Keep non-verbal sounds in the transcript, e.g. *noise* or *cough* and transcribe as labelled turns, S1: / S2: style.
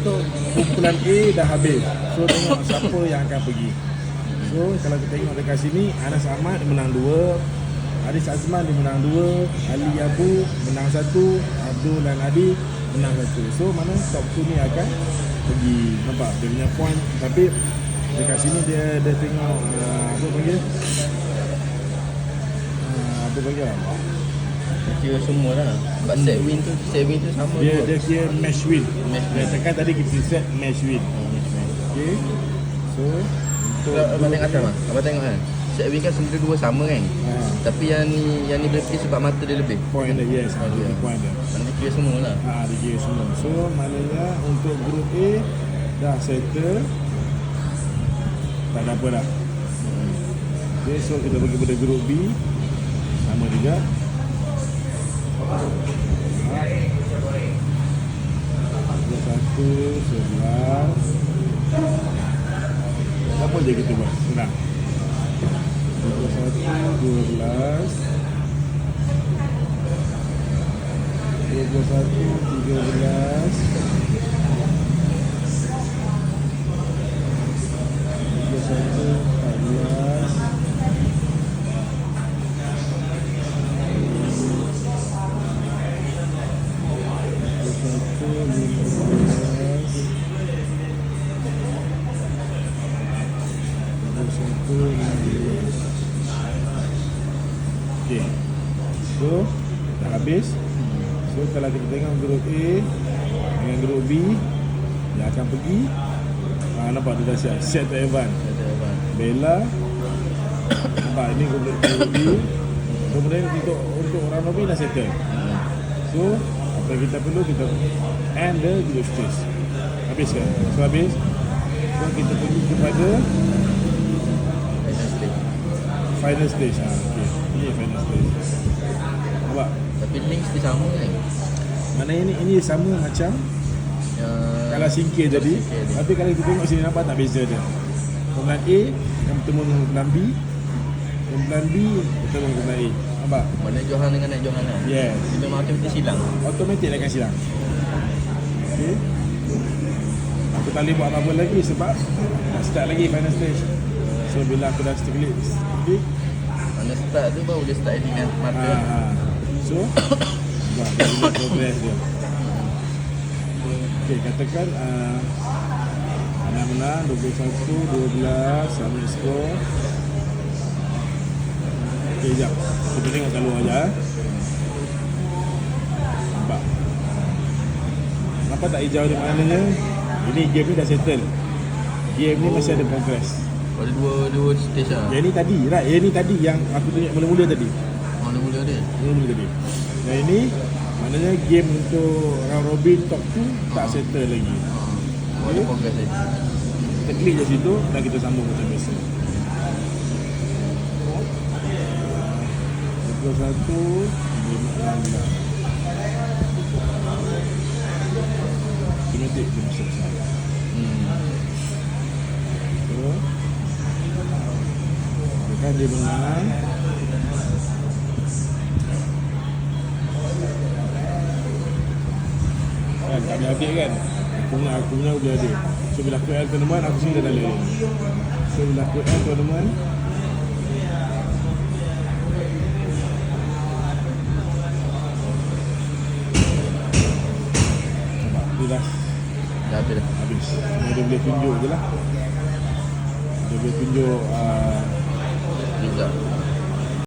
S1: untuk kumpulan A dah habis. So tengok siapa yang akan pergi. So kalau kita tengok dekat sini Anas Ahmad menang dua Aris Azman dia menang dua Ali Abu menang satu Abdul dan Adi menang satu. So mana top 2 ni akan pergi. Nampak dia punya point. Tapi dekat sini dia dia tengok uh, Apa panggil? Uh, Apa panggil
S2: Kira semua lah Sebab set win tu Set win tu sama
S1: Dia
S2: kot.
S1: dia kira match win
S2: Match win.
S1: tekan tadi kita set match win
S2: Oh.
S1: Okay So untuk
S2: Abang tengok atas bang Abang tengok kan Set win kan sebenarnya dua sama kan
S1: ha,
S2: Tapi yang ni Yang ni lebih sebab mata dia lebih
S1: Point dia yes Ada
S2: ya.
S1: point dia
S2: Maknanya kira semua lah
S1: Ha, dia kira semua. So, maknanya untuk grup A dah settle. Tak ada apa dah. Okay, so kita pergi pada grup B. Sama juga. Ha. Satu, sebelas. Apa je kita buat? Senang. Grup satu, dua belas. 21, 13 21, Okay. So, dah habis. So kalau kita tengok grup A dengan grup B Dia akan pergi. Ha, Nampak dia dah siap? Set to Evan? Bella. Nampak ini grup, grup B. Kemudian untuk untuk round robin dah settle. So apa kita perlu kita end the group stage Habis kan? So habis. So kita pergi kepada
S2: final stage
S1: ha, okay. Ini final stage. Nampak?
S2: Tapi links dia sama kan?
S1: Mana ini ini sama macam?
S2: Yang
S1: Kalau singkir tadi
S2: Singkir.
S1: Tapi kalau kita tengok sini nampak tak beza dia? Kumpulan A yang bertemu dengan kumpulan B. Kumpulan B bertemu dengan kumpulan A. Nampak?
S2: Mana Johan dengan naik Johan kan
S1: Yes.
S2: Dia memang automatik silang.
S1: Automatik dia akan silang. Okay. Aku tak boleh buat apa-apa lagi sebab Nak start lagi final stage So bila aku dah klik,
S2: Mana start tu baru dia start
S1: ha,
S2: mata.
S1: Ha. So *coughs* Nampak dia punya progress dia. Okay katakan uh, Anak menang 21, 12 Sama skor. Okay sekejap Kita tengok kat luar je eh. Nampak? Nampak tak hijau ni maknanya? Ini game ni dah settle. Game ni masih ada progress
S2: Ada dua dua stage lah.
S1: Yang ni tadi right? Yang ni tadi yang aku tunjuk mula-mula tadi.
S2: Mula-mula dia?
S1: Mula-mula tadi. Yang ini Maknanya game untuk round robin top 2 tak settle lagi.
S2: Oh, ada progress lagi.
S1: Kita klik je situ dan kita sambung macam biasa. 21 16 Automatic dia masuk sana
S2: hmm.
S1: So Kan dia menang Kan tak boleh update kan? Aku menang, aku menang boleh update So bila aku add tournament aku sini dah lain So bila aku add tournament Nampak dia dah.
S2: Dah habis dah.
S1: Habis. Dia boleh tunjuk je lah. Dia boleh tunjuk uh,
S2: Dito.